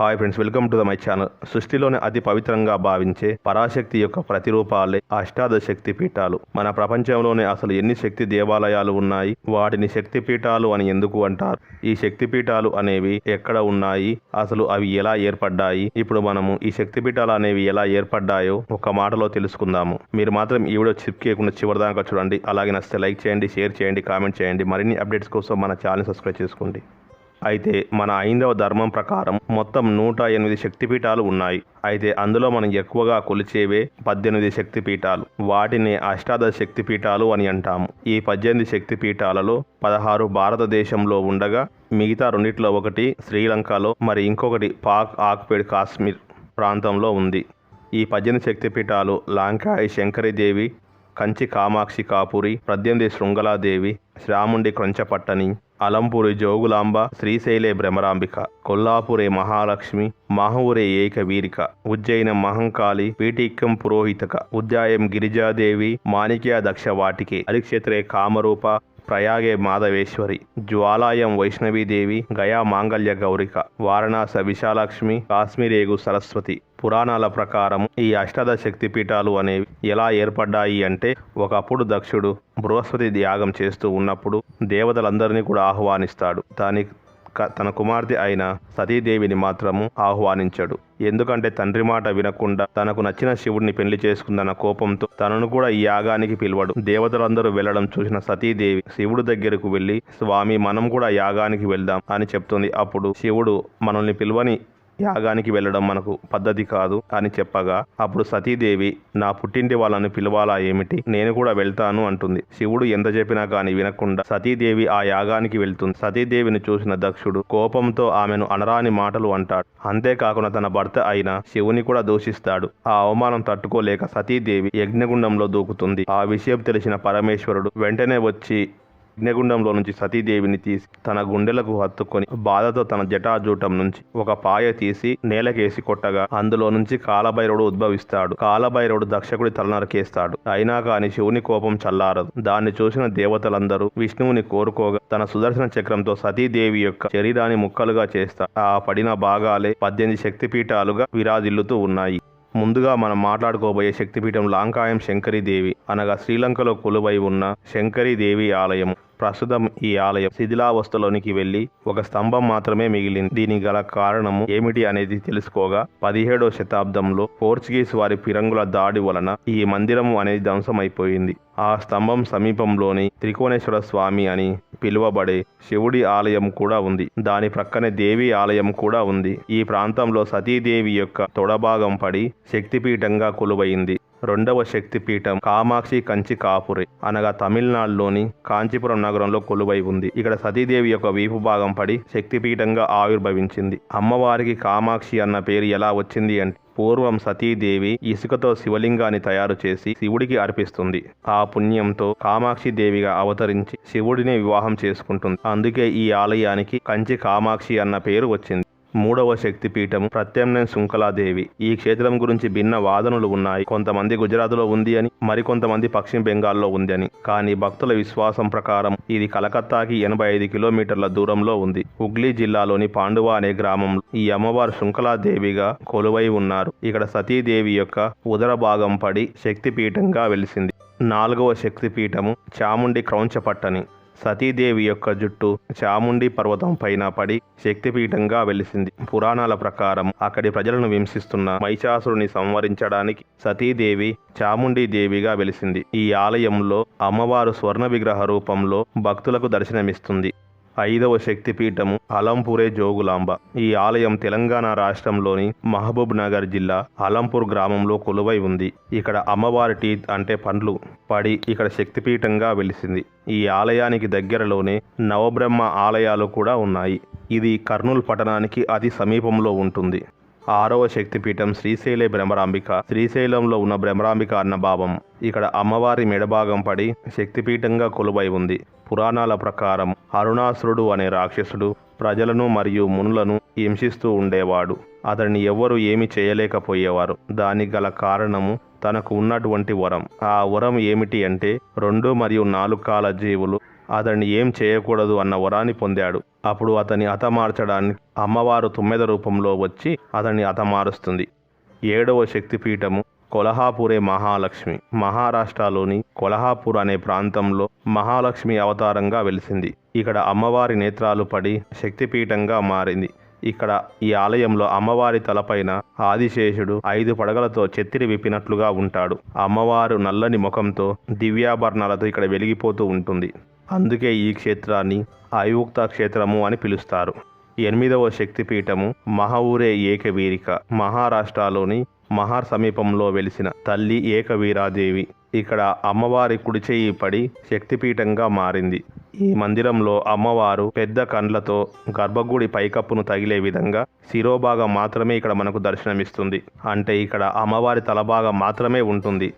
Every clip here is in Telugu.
Hi friends welcome to the my channel సృష్టిలోని అతి పవిత్రంగా భావించే పరాశక్తి యొక్క ప్రతిరూపాలే అష్టాదశ శక్తి పీఠాలు. మన ప్రపంచంలోనే అసలు ఎన్ని శక్తి దేవాలయాలు ఉన్నాయి? వాటిని శక్తి పీఠాలు అని ఎందుకు అంటారు? ఈ శక్తి పీఠాలు అనేవి ఎక్కడ ఉన్నాయి? అసలు అవి ఎలా ఏర్పడ్డాయి? ఇప్పుడు మనము ఈ శక్తి పీఠాలు అనేవి ఎలా ఏర్పడ్డాయో ఒక మాటలో తెలుసుకుందాము. మీరు మాత్రం ఈ వీడియో చిప్ చేయకుండా చివరిదాకా చూడండి. అలాగే నచ్చితే లైక్ చేయండి షేర్ చేయండి కామెంట్ చేయండి. మరిన్ని అప్డేట్స్ కోసం మన ఛానల్ సబ్స్క్రైబ్ చేసుకోండి. అయితే మన ఐందవ ధర్మం ప్రకారం మొత్తం నూట ఎనిమిది శక్తిపీఠాలు ఉన్నాయి. అయితే అందులో మనం ఎక్కువగా కొలిచేవే పద్దెనిమిది శక్తిపీఠాలు. వాటిని అష్టాదశ శక్తిపీఠాలు అని అంటాము. ఈ పద్దెనిమిది శక్తిపీఠాలలో పదహారు భారతదేశంలో ఉండగా మిగతా రెండిట్లో ఒకటి శ్రీలంకలో మరి ఇంకొకటి పాక్ ఆక్పేడ్ కాశ్మీర్ ప్రాంతంలో ఉంది. ఈ పద్దెనిమిది శక్తిపీఠాలు లాంకాయి శంకరీదేవి కంచి కామాక్షి కాపురి ప్రద్యంది శృంగలాదేవి శ్రాముండి క్రొంచపట్టని అలంపూరి జోగులాంబ శ్రీశైలే భ్రమరాంబిక కొల్లాపురే మహాలక్ష్మి మాహూరే ఏకవీరిక ఉజ్జయిన మహంకాళి పీఠిక్కం పురోహితక ఉద్యాయం గిరిజాదేవి మాణిక్య దక్ష వాటికి హరిక్షేత్రే కామరూప ప్రయాగే మాధవేశ్వరి జ్వాలాయం వైష్ణవీదేవి గయా మాంగళ్య గౌరిక వారణాస విశాలక్ష్మి కాశ్మీరేగు సరస్వతి. పురాణాల ప్రకారం ఈ అష్టాదశ శక్తి పీఠాలు అనేవి ఎలా ఏర్పడ్డాయి అంటే ఒకప్పుడు దక్షుడు బృహస్పతి యాగం చేస్తూ ఉన్నప్పుడు దేవతలందరినీ కూడా ఆహ్వానిస్తాడు. దాని తన కుమార్తె అయిన సతీదేవిని మాత్రము ఆహ్వానించాడు. ఎందుకంటే తండ్రి మాట వినకుండా తనకు నచ్చిన శివుడిని పెళ్ళి చేసుకుందన్న కోపంతో తనను కూడా ఈ యాగానికి పిలవడు. దేవతలందరూ వెళ్ళడం చూసిన సతీదేవి శివుడు దగ్గరకు వెళ్ళి స్వామి మనం కూడా యాగానికి వెళ్దాం అని చెప్తుంది. అప్పుడు శివుడు మనల్ని పిలువని యాగానికి వెళ్ళడం మనకు పద్ధతి కాదు అని చెప్పగా అప్పుడు సతీదేవి నా పుట్టింటి వాళ్ళని పిలవాలా ఏమిటి? నేను కూడా వెళ్తాను అంటుంది. శివుడు ఎంత చెప్పినా కానీ వినకుండా సతీదేవి ఆ యాగానికి వెళ్తుంది. సతీదేవిని చూసిన దక్షుడు కోపంతో ఆమెను అనరాని మాటలు అంటాడు. అంతేకాకుండా తన భర్త అయిన శివుని కూడా దూషిస్తాడు. ఆ అవమానం తట్టుకోలేక సతీదేవి యజ్ఞగుండంలో దూకుతుంది. ఆ విషయం తెలిసిన పరమేశ్వరుడు వెంటనే వచ్చి యజ్ఞగుండంలో నుంచి సతీదేవిని తీసి తన గుండెలకు హత్తుకొని బాధతో తన జటాజూటం నుంచి ఒక పాయ తీసి నేలకేసి కొట్టగా అందులో నుంచి కాలభైరవుడు ఉద్భవిస్తాడు. కాలభైరవుడు దక్షకుడి తలనరకేస్తాడు. అయినా కాని శివుని కోపం చల్లారదు. దాన్ని చూసిన దేవతలందరూ విష్ణువుని కోరుకోగా తన సుదర్శన చక్రంతో సతీదేవి యొక్క శరీరాన్ని ముక్కలుగా చేస్తా ఆ పడిన భాగాలే పద్దెనిమిది శక్తిపీఠాలుగా విరాజిల్లుతూ ఉన్నాయి. ముందుగా మనం మాట్లాడుకోబోయే శక్తిపీఠం లాంకాయం శంకరీదేవి అనగా శ్రీలంకలో కొలువై ఉన్న శంకరీదేవి ఆలయం ప్రస్తుతం ఈ ఆలయం శిథిలావస్థలోనికి వెళ్ళి ఒక స్తంభం మాత్రమే మిగిలింది. దీనికి గల కారణము ఏమిటి అనేది తెలుసుకోగా. పదిహేడో శతాబ్దంలో పోర్చుగీస్ వారి ఫిరంగుల దాడి వలన ఈ మందిరం అనేది ధ్వంసమైపోయింది. ఆ స్తంభం సమీపంలోని త్రికోణేశ్వర స్వామి అని పిలువబడే శివుడి ఆలయం కూడా ఉంది. దాని ప్రక్కనే దేవి ఆలయం కూడా ఉంది. ఈ ప్రాంతంలో సతీదేవి యొక్క తొడభాగం పడి శక్తిపీఠంగా కొలువైంది. రెండవ శక్తిపీఠం కామాక్షి కంచి కాపురే అనగా తమిళనాడులోని కాంచీపురం నగరంలో కొలువై ఉంది. ఇక్కడ సతీదేవి యొక్క వీపు భాగం పడి శక్తిపీఠంగా ఆవిర్భవించింది. అమ్మవారికి కామాక్షి అన్న పేరు ఎలా వచ్చింది అంటే పూర్వం సతీదేవి ఇసుకతో శివలింగాన్ని తయారు చేసి శివుడికి అర్పిస్తుంది. ఆ పుణ్యంతో కామాక్షి దేవిగా అవతరించి శివుడిని వివాహం చేసుకుంటుంది. అందుకే ఈ ఆలయానికి కంచి కామాక్షి అన్న పేరు వచ్చింది. మూడవ శక్తిపీఠం ప్రత్యామ్నాయం శృంఖలాదేవి. ఈ క్షేత్రం గురించి భిన్న వాదనలు ఉన్నాయి. కొంతమంది గుజరాత్లో ఉంది అని మరికొంతమంది పశ్చిమ బెంగాల్లో ఉంది అని. కానీ భక్తుల విశ్వాసం ప్రకారం ఇది కలకత్తాకి ఎనభై ఐదు కిలోమీటర్ల దూరంలో ఉంది. హుగ్లీ జిల్లాలోని పాండువా అనే గ్రామంలో ఈ అమ్మవారు శృంఖలాదేవిగా కొలువై ఉన్నారు. ఇక్కడ సతీదేవి యొక్క ఉదర భాగం పడి శక్తిపీఠంగా వెలిసింది. నాలుగవ శక్తిపీఠము చాముండి క్రౌంచపట్టని. సతీదేవి యొక్క జుట్టు చాముండి పర్వతం పైన పడి శక్తిపీఠంగా వెలిసింది. పురాణాల ప్రకారం అక్కడి ప్రజలను హింసిస్తున్న మహిషాసురుని సంవరించడానికి సతీదేవి చాముండి దేవిగా వెలిసింది. ఈ ఆలయంలో అమ్మవారు స్వర్ణ విగ్రహ రూపంలో భక్తులకు దర్శనమిస్తుంది. ఐదవ శక్తిపీఠము అలంపూరే జోగులాంబ. ఈ ఆలయం తెలంగాణ రాష్ట్రంలోని మహబూబ్ నగర్ జిల్లా అలంపూర్ గ్రామంలో కొలువై ఉంది. ఇక్కడ అమ్మవారి టీత్ అంటే పండ్లు పడి ఇక్కడ శక్తిపీఠంగా వెలిసింది. ఈ ఆలయానికి దగ్గరలోనే నవబ్రహ్మ ఆలయాలు కూడా ఉన్నాయి. ఇది కర్నూలు పట్టణానికి అతి సమీపంలో ఉంటుంది. ఆరవ శక్తిపీఠం శ్రీశైలే భ్రమరాంబిక శ్రీశైలంలో ఉన్న భ్రమరాంబిక అన్న భావం ఇక్కడ అమ్మవారి మెడభాగం పడి శక్తిపీఠంగా కొలువై ఉంది. పురాణాల ప్రకారం అరుణాసురుడు అనే రాక్షసుడు ప్రజలను మరియు మునులను హింసిస్తూ ఉండేవాడు. అతన్ని ఎవ్వరూ ఏమి చేయలేకపోయేవారు. దానికి గల కారణము తనకు ఉన్నటువంటి వరం. ఆ వరం ఏమిటి అంటే రెండు మరియు నాలుగు కాల జీవులు అతన్ని ఏం చేయకూడదు అన్న వరాన్ని పొందాడు. అప్పుడు అతని అతమార్చడానికి అమ్మవారు తుమ్మెద రూపంలో వచ్చి అతన్ని హతమారుస్తుంది. ఏడవ శక్తిపీఠము కొలహాపూరే మహాలక్ష్మి. మహారాష్ట్రలోని కొలహాపూర్ అనే ప్రాంతంలో మహాలక్ష్మి అవతారంగా వెలిసింది. ఇక్కడ అమ్మవారి నేత్రాలు పడి శక్తిపీఠంగా మారింది. ఇక్కడ ఈ ఆలయంలో అమ్మవారి తలపైన ఆదిశేషుడు ఐదు పడగలతో చెత్తిరి విప్పినట్లుగా ఉంటాడు. అమ్మవారు నల్లని ముఖంతో దివ్యాభరణాలతో ఇక్కడ వెలిగిపోతూ ఉంటుంది. అందుకే ఈ క్షేత్రాన్ని అయుక్త క్షేత్రము అని పిలుస్తారు. ఎనిమిదవ శక్తిపీఠము మహఊరే ఏకవీరిక మహారాష్ట్రలోని మహార్ సమీపంలో వెలిసిన తల్లి ఏకవీరాదేవి. ఇక్కడ అమ్మవారి కుడిచేయి పడి శక్తిపీఠంగా మారింది. ఈ మందిరంలో అమ్మవారు పెద్ద కండ్లతో గర్భగుడి పైకప్పును తగిలే విధంగా శిరోభాగం మాత్రమే ఇక్కడ మనకు దర్శనమిస్తుంది. అంటే ఇక్కడ అమ్మవారి తలభాగం మాత్రమే ఉంటుంది.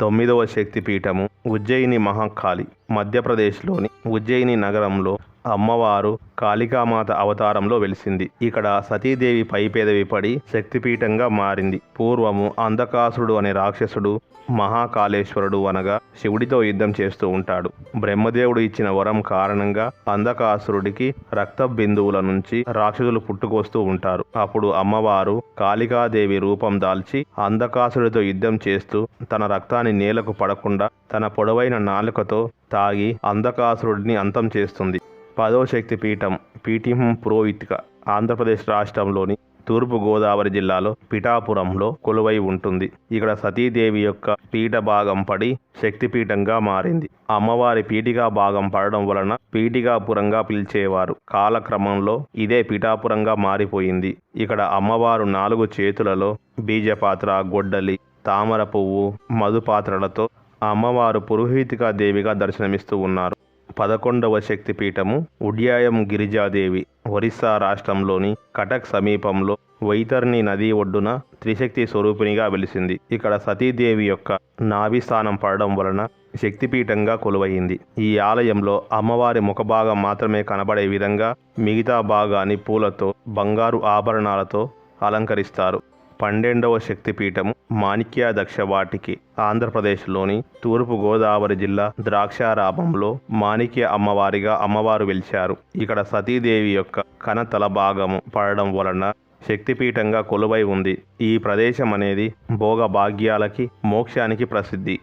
తొమ్మిదవ శక్తిపీఠము ఉజ్జయిని మహాకాళి మధ్యప్రదేశ్లోని ఉజ్జయిని నగరంలో అమ్మవారు కాళికామాత అవతారంలో వెలిసింది. ఇక్కడ సతీదేవి పైపేదవి పడి శక్తిపీఠంగా మారింది. పూర్వము అంధకాసుడు అనే రాక్షసుడు మహాకాళేశ్వరుడు అనగా శివుడితో యుద్ధం చేస్తూ ఉంటాడు. బ్రహ్మదేవుడు ఇచ్చిన వరం కారణంగా అంధకాసురుడికి రక్త బిందువుల నుంచి రాక్షసులు పుట్టుకొస్తూ ఉంటారు. అప్పుడు అమ్మవారు కాళికాదేవి రూపం దాల్చి అంధకాసుడితో యుద్ధం చేస్తూ తన రక్తాన్ని నేలకు పడకుండా తన పొడవైన నాలుకతో తాగి అంధకాసురుడిని అంతం చేస్తుంది. పదో శక్తి పీఠం పీఠం పురోహిత్క ఆంధ్రప్రదేశ్ రాష్ట్రంలోని తూర్పు గోదావరి జిల్లాలో పిఠాపురంలో కొలువై ఉంటుంది. ఇక్కడ సతీదేవి యొక్క పీఠ భాగం పడి శక్తిపీఠంగా మారింది. అమ్మవారి పీఠిగా భాగం పడడం వలన పీఠికాపురంగా పిలిచేవారు. కాలక్రమంలో ఇదే పిఠాపురంగా మారిపోయింది. ఇక్కడ అమ్మవారు నాలుగు చేతులలో బీజపాత్ర గొడ్డలి తామర పువ్వు మధుపాత్రలతో అమ్మవారు పురోహితికా దేవిగా దర్శనమిస్తూ ఉన్నారు. పదకొండవ శక్తిపీఠము ఉడ్యాయం గిరిజాదేవి ఒరిస్సా రాష్ట్రంలోని కటక్ సమీపంలో వైతర్ని నది ఒడ్డున త్రిశక్తి స్వరూపిణిగా వెలిసింది. ఇక్కడ సతీదేవి యొక్క నాభిస్థానం పడడం వలన శక్తిపీఠంగా కొలువైంది. ఈ ఆలయంలో అమ్మవారి ముఖభాగం మాత్రమే కనబడే విధంగా మిగతా భాగాన్ని పూలతో బంగారు ఆభరణాలతో అలంకరిస్తారు. పన్నెండవ శక్తిపీఠము మాణిక్యాదక్ష వాటికి ఆంధ్రప్రదేశ్లోని తూర్పు గోదావరి జిల్లా ద్రాక్షారామంలో మాణిక్య అమ్మవారిగా అమ్మవారు వెలిచారు ఇక్కడ సతీదేవి యొక్క కనతల భాగము పడడం వలన శక్తిపీఠంగా కొలువై ఉంది. ఈ ప్రదేశం అనేది భోగ భాగ్యాలకి మోక్షానికి ప్రసిద్ధి.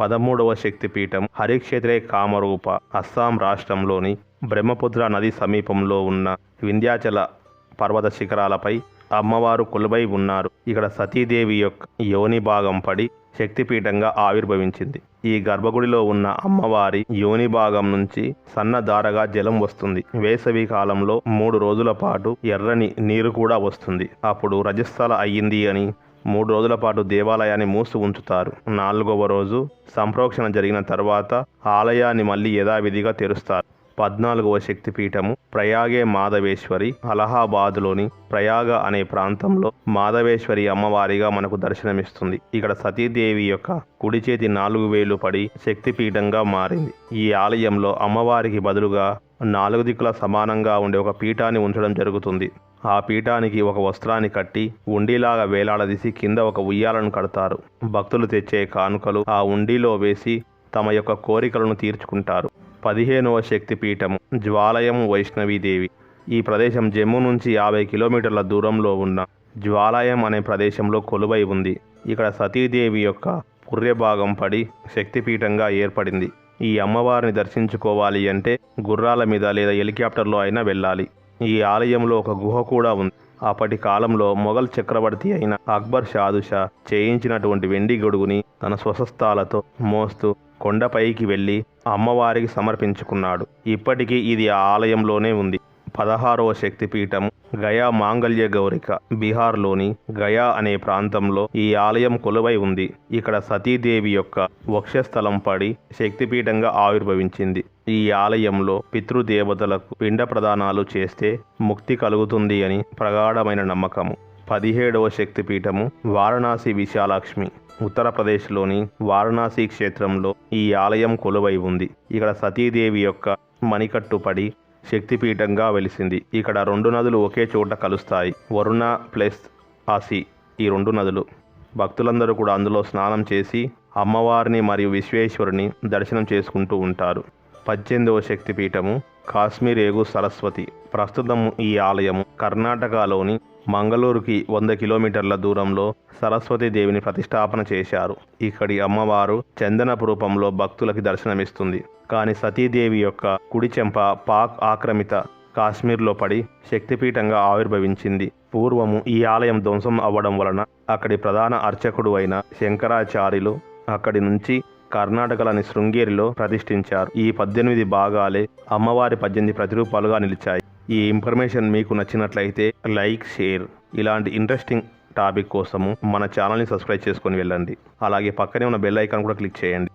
పదమూడవ శక్తిపీఠం హరిక్షేత్రే కామరూప అస్సాం రాష్ట్రంలోని బ్రహ్మపుత్ర నది సమీపంలో ఉన్న వింధ్యాచల పర్వత శిఖరాలపై అమ్మవారు కొలువై ఉన్నారు. ఇక్కడ సతీదేవి యొక్క యోని భాగం పడి శక్తిపీఠంగా ఆవిర్భవించింది. ఈ గర్భగుడిలో ఉన్న అమ్మవారి యోని భాగం నుంచి సన్నధారగా జలం వస్తుంది. వేసవి కాలంలో మూడు రోజుల పాటు ఎర్రని నీరు కూడా వస్తుంది. అప్పుడు రజస్థల అయ్యింది అని మూడు రోజుల పాటు దేవాలయాన్ని మూసి ఉంచుతారు. నాలుగవ రోజు సంప్రోక్షణ జరిగిన తర్వాత ఆలయాన్ని మళ్ళీ యథావిధిగా తెరుస్తారు. పద్నాలుగవ శక్తిపీఠము ప్రయాగే మాధవేశ్వరి అలహాబాద్లోని ప్రయాగ అనే ప్రాంతంలో మాధవేశ్వరి అమ్మవారిగా మనకు దర్శనమిస్తుంది. ఇక్కడ సతీదేవి యొక్క కుడి చేతి నాలుగు వేలు పడి శక్తిపీఠంగా మారింది. ఈ ఆలయంలో అమ్మవారికి బదులుగా నాలుగు దిక్కుల సమానంగా ఉండే ఒక పీఠాన్ని ఉంచడం జరుగుతుంది. ఆ పీఠానికి ఒక వస్త్రాన్ని కట్టి ఉండిలాగా వేలాడదీసి కింద ఒక ఉయ్యాలను కడతారు. భక్తులు తెచ్చే కానుకలు ఆ ఉండిలో వేసి తమ యొక్క కోరికలను తీర్చుకుంటారు. పదిహేనవ శక్తిపీఠము జ్వాలయం వైష్ణవీదేవి. ఈ ప్రదేశం జమ్మూ నుంచి యాభై కిలోమీటర్ల దూరంలో ఉన్న జ్వాలయం అనే ప్రదేశంలో కొలువై ఉంది. ఇక్కడ సతీదేవి యొక్క పుర్యభాగం పడి శక్తిపీఠంగా ఏర్పడింది. ఈ అమ్మవారిని దర్శించుకోవాలి అంటే గుర్రాల మీద లేదా హెలికాప్టర్లో అయినా వెళ్ళాలి. ఈ ఆలయంలో ఒక గుహ కూడా ఉంది. అప్పటి కాలంలో మొఘల్ చక్రవర్తి అయిన అక్బర్ షాదుషా చేయించినటువంటి వెండి గొడుగుని తన స్వసస్థాలతో మోస్తూ కొండపైకి వెళ్ళి అమ్మవారికి సమర్పించుకున్నాడు. ఇప్పటికీ ఇది ఆ ఆలయంలోనే ఉంది. పదహారవ శక్తిపీఠం గయా మాంగళ్య గౌరిక బీహార్లోని గయా అనే ప్రాంతంలో ఈ ఆలయం కొలువై ఉంది. ఇక్కడ సతీదేవి యొక్క వక్షస్థలం పడి శక్తిపీఠంగా ఆవిర్భవించింది. ఈ ఆలయంలో పితృదేవతలకు పిండ ప్రదానాలు చేస్తే ముక్తి కలుగుతుంది అని ప్రగాఢమైన నమ్మకము. పదిహేడవ శక్తిపీఠము వారణాసి విశాలాక్ష్మి. ఉత్తరప్రదేశ్లోని వారణాసి క్షేత్రంలో ఈ ఆలయం కొలువై ఉంది. ఇక్కడ సతీదేవి యొక్క మణికట్టుపడి శక్తిపీఠంగా వెలిసింది. ఇక్కడ రెండు నదులు ఒకే చోట కలుస్తాయి. వరుణ ప్లస్ ఆసి ఈ రెండు నదులు. భక్తులందరూ కూడా అందులో స్నానం చేసి అమ్మవారిని మరియు విశ్వేశ్వరుని దర్శనం చేసుకుంటూ ఉంటారు. పద్దెనిమిదవ శక్తిపీఠము కాశ్మీర్ ఏగు సరస్వతి. ప్రస్తుతం ఈ ఆలయము కర్ణాటకలోని మంగళూరుకి వంద కిలోమీటర్ల దూరంలో సరస్వతి దేవిని ప్రతిష్టాపన చేశారు. ఇక్కడి అమ్మవారు చందనపు రూపంలో భక్తులకి దర్శనమిస్తుంది. కానీ సతీదేవి యొక్క కుడి చెంప పాక్ ఆక్రమిత కాశ్మీర్లో పడి శక్తిపీఠంగా ఆవిర్భవించింది. పూర్వము ఈ ఆలయం ధ్వంసం అవ్వడం వలన అక్కడి ప్రధాన అర్చకుడు అయిన శంకరాచార్యులు అక్కడి నుంచి కర్ణాటకలోని శృంగేరిలో ప్రతిష్ఠించారు. ఈ పద్దెనిమిది భాగాలే అమ్మవారి పద్దెనిమిది ప్రతిరూపాలుగా నిలిచాయి. ఈ ఇన్ఫర్మేషన్ మీకు నచ్చినట్లయితే లైక్ షేర్ ఇలాంటి ఇంట్రెస్టింగ్ టాపిక్ కోసము మన ఛానల్ని సబ్స్క్రైబ్ చేసుకొని వెళ్ళండి. అలాగే పక్కనే ఉన్న బెల్ ఐకాన్ కూడా క్లిక్ చేయండి.